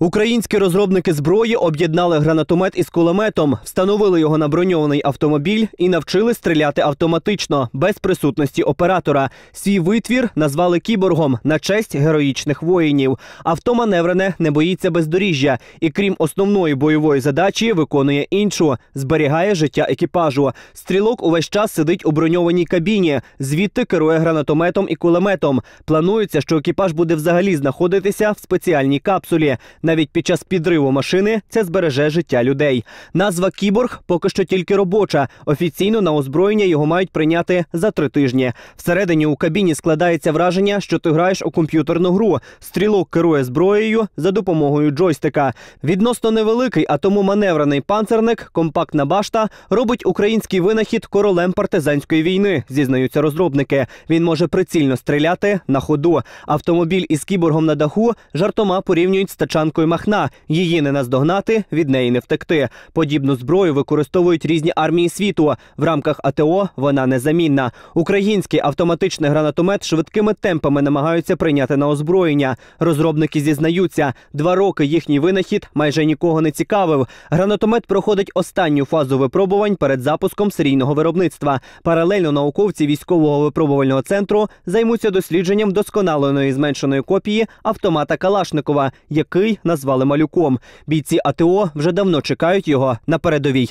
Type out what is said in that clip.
Українські розробники зброї об'єднали гранатомет із кулеметом, встановили його на броньований автомобіль і навчили стріляти автоматично без присутності оператора. Свій витвір назвали кіборгом на честь героїчних воїнів. Авто маневрене не боїться бездоріжжя і, крім основної бойової задачі, виконує іншу зберігає життя екіпажу. Стрілок увесь час сидить у броньованій кабіні, звідти керує гранатометом і кулеметом. Планується, що екіпаж буде взагалі знаходитися в спеціальній капсулі. Навіть під час підриву машини це збереже життя людей. Назва кіборг поки що тільки робоча. Офіційно на озброєння його мають прийняти за три тижні. Всередині у кабіні складається враження, що ти граєш у комп'ютерну гру. Стрілок керує зброєю за допомогою джойстика. Відносно невеликий, а тому маневрений панцерник, компактна башта робить український винахід королем партизанської війни. Зізнаються розробники. Він може прицільно стріляти на ходу. Автомобіль із кіборгом на даху жартома порівнюють з тачанкою Махна. Її не наздогнати, від неї не втекти. Подібну зброю використовують різні армії світу. В рамках АТО вона незамінна. Український автоматичний гранатомет швидкими темпами намагаються прийняти на озброєння. Розробники зізнаються, два роки їхній винахід майже нікого не цікавив. Гранатомет проходить останню фазу випробувань перед запуском серійного виробництва. Паралельно науковці військового випробувального центру займуться дослідженням досконаленої зменшеної копії автомата Калашникова, який назвали малюком. Бійці АТО вже давно чекають його на передовій.